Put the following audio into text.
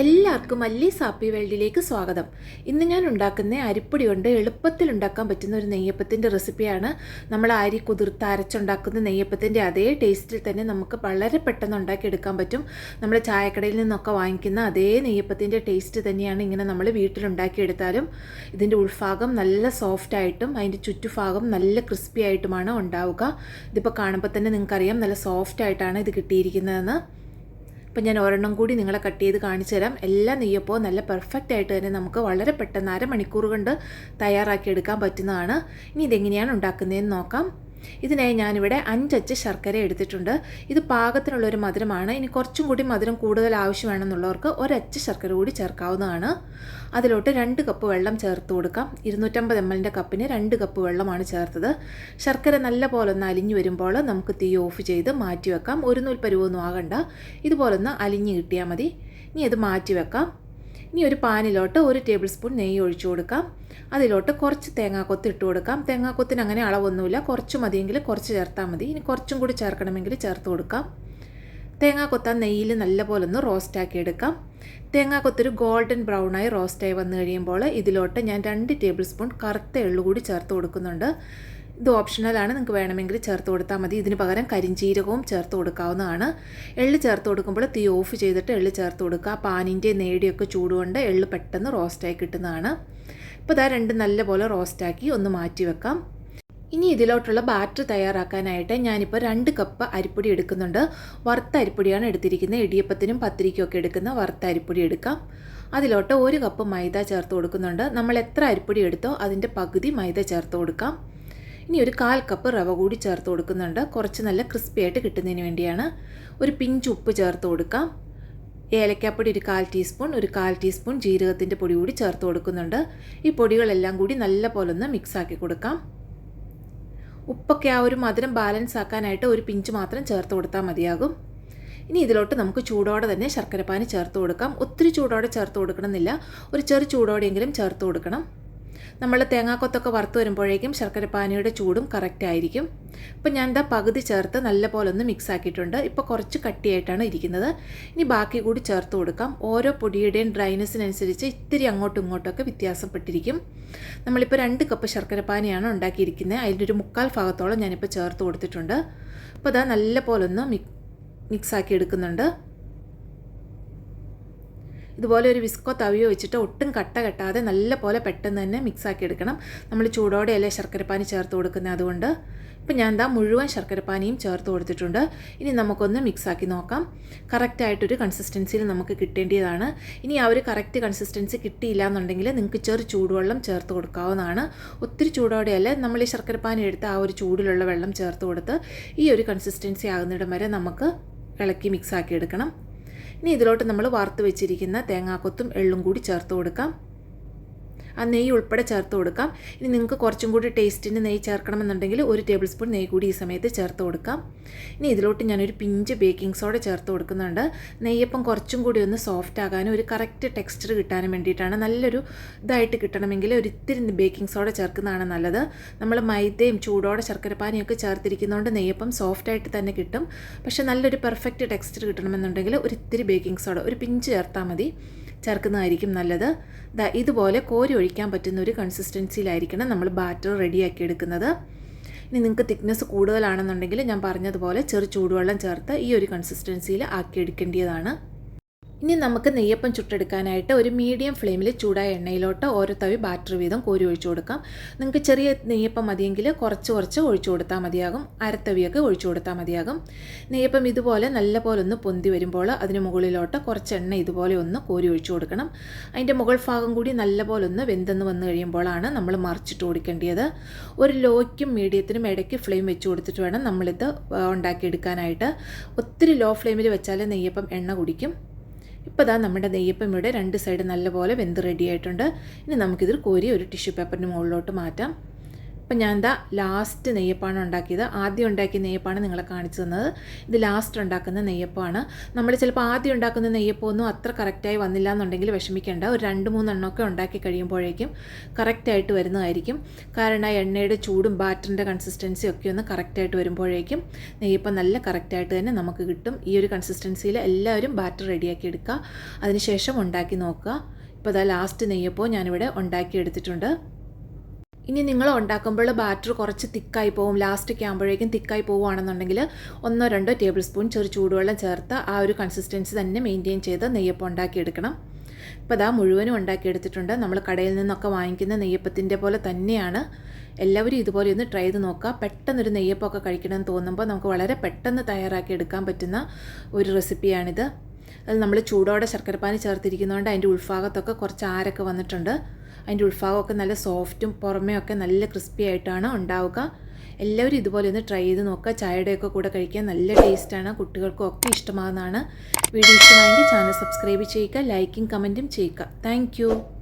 എല്ലാവർക്കും മല്ലി സാപ്പി വേൾഡിലേക്ക് സ്വാഗതം. ഇന്ന് ഞാൻ ഉണ്ടാക്കുന്ന അരിപ്പൊടി കൊണ്ട് എളുപ്പത്തിൽ ഉണ്ടാക്കാൻ പറ്റുന്ന ഒരു നെയ്യപ്പത്തിന്റെ റെസിപ്പിയാണ്. നമ്മൾ അരി കുതിർത്ത് അരച്ചുണ്ടാക്കുന്ന നെയ്യപ്പത്തിന്റെ അതേ ടേസ്റ്റിൽ തന്നെ നമുക്ക് വളരെ പെട്ടെന്ന് ഉണ്ടാക്കിയെടുക്കാൻ പറ്റും. നമ്മൾ ചായക്കടയിൽ നിന്നൊക്കെ വാങ്ങിക്കുന്ന അതേ നെയ്യപ്പത്തിന്റെ ടേസ്റ്റ് തന്നെയാണ് ഇങ്ങനെ നമ്മൾ വീട്ടിലുണ്ടാക്കിയെടുത്താലും. ഇതിന്റെ ഉൾഭാഗം നല്ല സോഫ്റ്റ് ആയിട്ടും അതിന്റെ ചുറ്റുഭാഗം നല്ല ക്രിസ്പി ആയിട്ടുമാണ് ഉണ്ടാവുക. ഇതിപ്പോൾ കാണുമ്പോൾ തന്നെ നിങ്ങൾക്കറിയാം നല്ല സോഫ്റ്റ് ആയിട്ടാണ് ഇത് കിട്ടിയിരിക്കുന്നതെന്ന്. അപ്പം ഞാൻ ഒരെണ്ണം കൂടി നിങ്ങളെ കട്ട് ചെയ്ത് കാണിച്ചു തരാം. എല്ലാം നെയ്യപ്പോൾ നല്ല പെർഫെക്റ്റ് ആയിട്ട് തന്നെ നമുക്ക് വളരെ പെട്ടെന്ന് അരമണിക്കൂർ കൊണ്ട് തയ്യാറാക്കി എടുക്കാൻ പറ്റുന്നതാണ്. ഇനി ഇതെങ്ങനെയാണ് ഉണ്ടാക്കുന്നതെന്ന് നോക്കാം. ഇതിനായി ഞാനിവിടെ അഞ്ചച്ച് ശർക്കര എടുത്തിട്ടുണ്ട്. ഇത് പാകത്തിനുള്ളൊരു മധുരമാണ്. ഇനി കുറച്ചും കൂടി മധുരം കൂടുതൽ ആവശ്യമാണെന്നുള്ളവർക്ക് ഒരച്ച് ശർക്കര കൂടി ചേർക്കാവുന്നതാണ്. അതിലോട്ട് രണ്ട് കപ്പ് വെള്ളം ചേർത്ത് കൊടുക്കാം. ഇരുന്നൂറ്റമ്പത് എം എല്ലിന്റെ കപ്പിന് രണ്ട് കപ്പ് വെള്ളമാണ് ചേർത്തത്. ശർക്കര നല്ല പോലെ ഒന്ന് അലിഞ്ഞു വരുമ്പോൾ നമുക്ക് തീ ഓഫ് ചെയ്ത് മാറ്റി വെക്കാം. ഒരു നൂൽ പരുവൊന്നും ആകണ്ട. ഇതുപോലൊന്ന് അലിഞ്ഞ് കിട്ടിയാൽ മതി. ഇനി അത് മാറ്റി വെക്കാം. ഇനി ഒരു പാനിലോട്ട് ഒരു ടേബിൾ സ്പൂൺ നെയ്യ് ഒഴിച്ചു കൊടുക്കാം. അതിലോട്ട് കുറച്ച് തേങ്ങാക്കൊത്ത് ഇട്ട് കൊടുക്കാം. തേങ്ങാക്കൊത്തിന് അങ്ങനെ അളവൊന്നുമില്ല. കുറച്ച് മതിയെങ്കിൽ കുറച്ച് ചേർത്താൽ മതി. ഇനി കുറച്ചും കൂടി ചേർക്കണമെങ്കിൽ ചേർത്ത് കൊടുക്കാം. തേങ്ങാക്കൊത്ത നെയ്യിൽ നല്ലപോലെ ഒന്ന് റോസ്റ്റാക്കി എടുക്കാം. തേങ്ങാക്കൊത്തൊരു ഗോൾഡൻ ബ്രൗണായി റോസ്റ്റായി വന്നു കഴിയുമ്പോൾ ഇതിലോട്ട് ഞാൻ രണ്ട് ടേബിൾ സ്പൂൺ കറുത്ത എള്ളു കൂടി ചേർത്ത് കൊടുക്കുന്നുണ്ട്. ഇത് ഓപ്ഷണലാണ് നിങ്ങൾക്ക് വേണമെങ്കിൽ ചേർത്ത് കൊടുത്താൽ മതി. ഇതിന് പകരം കരിഞ്ചീരകവും ചേർത്ത് കൊടുക്കാവുന്നതാണ്. എള്ള് ചേർത്ത് കൊടുക്കുമ്പോൾ തീ ഓഫ് ചെയ്തിട്ട് എള്ള് ചേർത്ത് കൊടുക്കുക. പാനിന്റെ നേടിയൊക്കെ ചൂടുകൊണ്ട് എള്ള് പെട്ടെന്ന് റോസ്റ്റായി കിട്ടുന്നതാണ്. ഇപ്പോൾ ഇതാ രണ്ട് നല്ലപോലെ റോസ്റ്റാക്കി ഒന്ന് മാറ്റി വെക്കാം. ഇനി ഇതിലോട്ടുള്ള ബാറ്റർ തയ്യാറാക്കാനായിട്ട് ഞാനിപ്പോൾ രണ്ട് കപ്പ് അരിപ്പൊടി എടുക്കുന്നുണ്ട്. വറുത്ത അരിപ്പൊടിയാണ് എടുത്തിരിക്കുന്നത്. ഇടിയപ്പത്തിനും പത്തിരിക്കും ഒക്കെ എടുക്കുന്ന വറുത്ത അരിപ്പൊടി എടുക്കാം. അതിലോട്ട് ഒരു കപ്പ് മൈദ ചേർത്ത് കൊടുക്കുന്നുണ്ട്. നമ്മൾ എത്ര അരിപ്പൊടി എടുത്തോ അതിന്റെ പകുതി മൈദ ചേർത്ത് കൊടുക്കാം. ഇനി ഒരു കാൽ കപ്പ് റവ കൂടി ചേർത്ത് കൊടുക്കുന്നുണ്ട്. കുറച്ച് നല്ല ക്രിസ്പി ആയിട്ട് കിട്ടുന്നതിന് വേണ്ടിയാണ്. ഒരു പിഞ്ച് ഉപ്പ് ചേർത്ത് കൊടുക്കാം. ഏലക്കാപ്പൊടി ഒരു കാൽ ടീസ്പൂൺ ഒരു കാൽ ടീസ്പൂൺ ജീരകത്തിന്റെ പൊടി കൂടി ചേർത്ത് കൊടുക്കുന്നുണ്ട്. ഈ പൊടികളെല്ലാം കൂടി നല്ല പോലെ ഒന്ന് മിക്സാക്കി കൊടുക്കാം. ഉപ്പൊക്കെ ആ ഒരു മധുരം ബാലൻസ് ആക്കാനായിട്ട് ഒരു പിഞ്ച് മാത്രം ചേർത്ത് കൊടുത്താൽ മതിയാകും. ഇനി ഇതിലോട്ട് നമുക്ക് ചൂടോടെ തന്നെ ശർക്കരപ്പാനി ചേർത്ത് കൊടുക്കാം. ഒത്തിരി ചൂടോടെ ചേർത്ത് കൊടുക്കണമെന്നില്ല. ഒരു ചെറു ചൂടോടെയെങ്കിലും ചേർത്ത് കൊടുക്കണം. നമ്മൾ തേങ്ങാക്കൊത്തൊക്കെ വറുത്ത് വരുമ്പോഴേക്കും ശർക്കരപ്പാനിയുടെ ചൂടും കറക്റ്റ് ആയിരിക്കും. ഇപ്പം ഞാൻ എന്താ പകുതി ചേർത്ത് നല്ല പോലെ ഒന്ന് മിക്സ് ആക്കിയിട്ടുണ്ട്. ഇപ്പോൾ കുറച്ച് കട്ടിയായിട്ടാണ് ഇരിക്കുന്നത്. ഇനി ബാക്കി കൂടി ചേർത്ത് കൊടുക്കാം. ഓരോ പൊടിയുടെയും ഡ്രൈനെസ്സിനനുസരിച്ച് ഇത്തിരി അങ്ങോട്ടും ഇങ്ങോട്ടൊക്കെ വ്യത്യാസപ്പെട്ടിരിക്കും. നമ്മളിപ്പോൾ രണ്ട് കപ്പ് ശർക്കരപ്പാനിയാണ് ഉണ്ടാക്കിയിരിക്കുന്നത്. അതിന്റെ ഒരു മുക്കാൽ ഭാഗത്തോളം ഞാനിപ്പോൾ ചേർത്ത് കൊടുത്തിട്ടുണ്ട്. അപ്പോൾ അതാ നല്ല പോലെ ഒന്ന് മിക്സ് ആക്കി എടുക്കുന്നുണ്ട്. ഇതുപോലെ ഒരു വിസ്കോ തവിയോ വെച്ചിട്ട് ഒട്ടും കട്ട കെട്ടാതെ നല്ല പോലെ പെട്ടെന്ന് തന്നെ മിക്സാക്കി എടുക്കണം. നമ്മൾ ചൂടോടെയല്ലേ ശർക്കരപ്പാനി ചേർത്ത് കൊടുക്കുന്നത് അതുകൊണ്ട്. ഇപ്പം ഞാൻ എന്താ മുഴുവൻ ശർക്കരപ്പാനിയും ചേർത്ത് കൊടുത്തിട്ടുണ്ട്. ഇനി നമുക്കൊന്ന് മിക്സാക്കി നോക്കാം. കറക്റ്റായിട്ടൊരു കൺസിസ്റ്റൻസിയിൽ നമുക്ക് കിട്ടേണ്ടതാണ് ഇനി ആ ഒരു കറക്റ്റ് കൺസിസ്റ്റൻസി കിട്ടിയില്ല എന്നുണ്ടെങ്കിൽ നിങ്ങൾക്ക് ചെറു ചൂടുവെള്ളം ചേർത്ത് കൊടുക്കാവുന്നതാണ്. ഒത്തിരി ചൂടോടെയല്ല നമ്മൾ ഈ ശർക്കരപ്പാനി എടുത്ത് ആ ഒരു ചൂടിലുള്ള വെള്ളം ചേർത്ത് കൊടുത്ത് ഈ ഒരു കൺസിസ്റ്റൻസി ആകുന്നിടം വരെ നമുക്ക് ഇളക്കി മിക്സാക്കി എടുക്കണം. ഇനി ഇതിലോട്ട് നമ്മൾ വറുത്ത് വെച്ചിരിക്കുന്ന തേങ്ങാക്കൊത്തും എള്ളും കൂടി ചേർത്ത് കൊടുക്കാം. ആ നെയ്യ് ഉൾപ്പെടെ ചേർത്ത് കൊടുക്കാം. ഇനി നിങ്ങൾക്ക് കുറച്ചും കൂടി ടേസ്റ്റിന് നെയ്യ് ചേർക്കണമെന്നുണ്ടെങ്കിൽ ഒരു ടേബിൾ സ്പൂൺ നെയ്യ് കൂടി ഈ സമയത്ത് ചേർത്ത് കൊടുക്കാം. ഇനി ഇതിലോട്ട് ഞാനൊരു പിഞ്ച് ബേക്കിംഗ് സോഡ ചേർത്ത് കൊടുക്കുന്നുണ്ട്. നെയ്യപ്പം കുറച്ചും കൂടി ഒന്ന് സോഫ്റ്റ് ആകാനും ഒരു കറക്റ്റ് ടെക്സ്ചർ കിട്ടാനും വേണ്ടിയിട്ടാണ് നല്ലൊരു ഇതായിട്ട് കിട്ടണമെങ്കിൽ ഒരു ഇത്തിരി ബേക്കിംഗ് സോഡ ചേർക്കുന്നതാണ് നല്ലത്. നമ്മൾ മൈദയും ചൂടോടെ ശർക്കരപ്പാനിയൊക്കെ ചേർത്തിരിക്കുന്നതുകൊണ്ട് നെയ്യപ്പം സോഫ്റ്റായിട്ട് തന്നെ കിട്ടും. പക്ഷേ നല്ലൊരു പെർഫെക്റ്റ് ടെക്സ്ചർ കിട്ടണമെന്നുണ്ടെങ്കിൽ ഒരു ഇത്തിരി ബേക്കിംഗ് സോഡ ഒരു പിഞ്ച് ചേർത്താൽ മതി. ചേർക്കുന്നതായിരിക്കും നല്ലത്. ദാ ഇതുപോലെ കോരി ഒഴിക്കാൻ പറ്റുന്ന ഒരു കൺസിസ്റ്റൻസിയിലായിരിക്കണം നമ്മൾ ബാറ്റർ റെഡിയാക്കി എടുക്കുന്നത്. ഇനി നിങ്ങൾക്ക് തിക്നെസ് കൂടുതലാണെന്നുണ്ടെങ്കിൽ ഞാൻ പറഞ്ഞതുപോലെ ചെറു ചൂടുവെള്ളം ചേർത്ത് ഈ ഒരു കൺസിസ്റ്റൻസിയിൽ ആക്കിയെടുക്കേണ്ടതാണ് ഇനി നമുക്ക് നെയ്യപ്പം ചുട്ടെടുക്കാനായിട്ട് ഒരു മീഡിയം ഫ്ലെയിമിൽ ചൂടായ എണ്ണയിലോട്ട് ഓരോ തവി ബാറ്റർ വീതം കോരി ഒഴിച്ചു കൊടുക്കാം. നിങ്ങൾക്ക് ചെറിയ നെയ്യപ്പം മതിയെങ്കിൽ കുറച്ച് കുറച്ച് ഒഴിച്ചു കൊടുത്താൽ മതിയാകും. അരത്തവിയൊക്കെ ഒഴിച്ചു കൊടുത്താൽ മതിയാകും. നെയ്യപ്പം ഇതുപോലെ നല്ല പോലെ ഒന്ന് പൊന്തി വരുമ്പോൾ അതിന് മുകളിലോട്ട് കുറച്ച് എണ്ണ ഇതുപോലെ ഒന്ന് കോരി ഒഴിച്ചു കൊടുക്കണം. അതിന്റെ മുകൾ ഭാഗം കൂടി നല്ല പോലെ ഒന്ന് വെന്തെന്ന് വന്നു കഴിയുമ്പോഴാണ് നമ്മൾ മറിച്ചിട്ട് കൊടുക്കേണ്ടത് ഒരു ലോയ്ക്കും മീഡിയത്തിനും ഇടയ്ക്ക് ഫ്ലെയിം വെച്ച് കൊടുത്തിട്ട് വേണം നമ്മളിത് ഉണ്ടാക്കിയെടുക്കാനായിട്ട്. ഒത്തിരി ലോ ഫ്ലെയിമിൽ വെച്ചാൽ നെയ്യപ്പം എണ്ണ കുടിക്കും. ഇപ്പോൾ ഇതാ നമ്മുടെ നെയ്യപ്പം ഇവിടെ രണ്ട് സൈഡ് നല്ലപോലെ വെന്ത് റെഡി ആയിട്ടുണ്ട്. ഇനി നമുക്കിതിൽ കോരി ഒരു ടിഷ്യൂ പേപ്പറിന് മുകളിലോട്ട് മാറ്റാം. അപ്പം ഞാൻ എന്താ ലാസ്റ്റ് നെയ്യപ്പാണ് ഉണ്ടാക്കിയത്. ആദ്യം ഉണ്ടാക്കിയ നെയ്യപ്പാണ് നിങ്ങളെ കാണിച്ചു തന്നത്. ഇത് ലാസ്റ്റ് ഉണ്ടാക്കുന്ന നെയ്യപ്പമാണ് നമ്മൾ ചിലപ്പോൾ ആദ്യം ഉണ്ടാക്കുന്ന നെയ്യപ്പമൊന്നും അത്ര കറക്റ്റായി വന്നില്ല എന്നുണ്ടെങ്കിൽ വിഷമിക്കേണ്ട. ഒരു രണ്ട് മൂന്നെണ്ണമൊക്കെ ഉണ്ടാക്കി കഴിയുമ്പോഴേക്കും കറക്റ്റായിട്ട് വരുന്നതായിരിക്കും. കാരണം ആ എണ്ണയുടെ ചൂടും ബാറ്ററിന്റെ കൺസിസ്റ്റൻസി ഒക്കെ ഒന്ന് കറക്റ്റായിട്ട് വരുമ്പോഴേക്കും നെയ്യപ്പം നല്ല കറക്റ്റായിട്ട് തന്നെ നമുക്ക് കിട്ടും. ഈ ഒരു കൺസിസ്റ്റൻസിയിൽ എല്ലാവരും ബാറ്റർ റെഡിയാക്കി എടുക്കുക. അതിനുശേഷം ഉണ്ടാക്കി നോക്കുക. ഇപ്പോൾ അതാ ലാസ്റ്റ് നെയ്യപ്പോൾ ഞാനിവിടെ ഉണ്ടാക്കി എടുത്തിട്ടുണ്ട് ഇനി നിങ്ങൾ ഉണ്ടാക്കുമ്പോൾ ബാറ്റർ കുറച്ച് തിക്കായി പോകും ലാസ്റ്റൊക്കെ ആകുമ്പോഴേക്കും തിക്കായി പോവുകയാണെന്നുണ്ടെങ്കിൽ ഒന്നോ രണ്ടോ ടേബിൾ സ്പൂൺ ചെറു ചൂടുവെള്ളം ചേർത്ത് ആ ഒരു കൺസിസ്റ്റൻസി തന്നെ മെയിന്റെയിൻ ചെയ്ത് നെയ്യപ്പം ഉണ്ടാക്കിയെടുക്കണം. ഇപ്പോൾ അതാ മുഴുവനും ഉണ്ടാക്കിയെടുത്തിട്ടുണ്ട്. നമ്മൾ കടയിൽ നിന്നൊക്കെ വാങ്ങിക്കുന്ന നെയ്യപ്പത്തിന്റെ പോലെ തന്നെയാണ്. എല്ലാവരും ഇതുപോലെ ഒന്ന് ട്രൈ ചെയ്ത് നോക്കുക. പെട്ടെന്നൊരു നെയ്യപ്പമൊക്കെ കഴിക്കണമെന്ന് തോന്നുമ്പോൾ നമുക്ക് വളരെ പെട്ടെന്ന് തയ്യാറാക്കി എടുക്കാൻ പറ്റുന്ന ഒരു റെസിപ്പിയാണിത് അത് നമ്മൾ ചൂടോടെ ശർക്കരപ്പാനി ചേർത്തിരിക്കുന്നതുകൊണ്ട് അതിന്റെ ഉൾഭാഗത്തൊക്കെ കുറച്ച് ആരൊക്കെ വന്നിട്ടുണ്ട്. അതിന്റെ ഉൾഭാഗമൊക്കെ നല്ല സോഫ്റ്റും പുറമേ ഒക്കെ നല്ല ക്രിസ്പി ആയിട്ടാണ് ഉണ്ടാവുക. എല്ലാവരും ഇതുപോലെ ഒന്ന് ട്രൈ ചെയ്ത് നോക്കുക. ചായയുടെയൊക്കെ കൂടെ കഴിക്കാൻ നല്ല ടേസ്റ്റാണ് കുട്ടികൾക്കും ഒക്കെ ഇഷ്ടമാകുന്നതാണ് വീഡിയോ ഇഷ്ടമായെങ്കിൽ ചാനൽ സബ്സ്ക്രൈബ് ചെയ്യുക ലൈക്കും കമന്റും ചെയ്യുക. താങ്ക്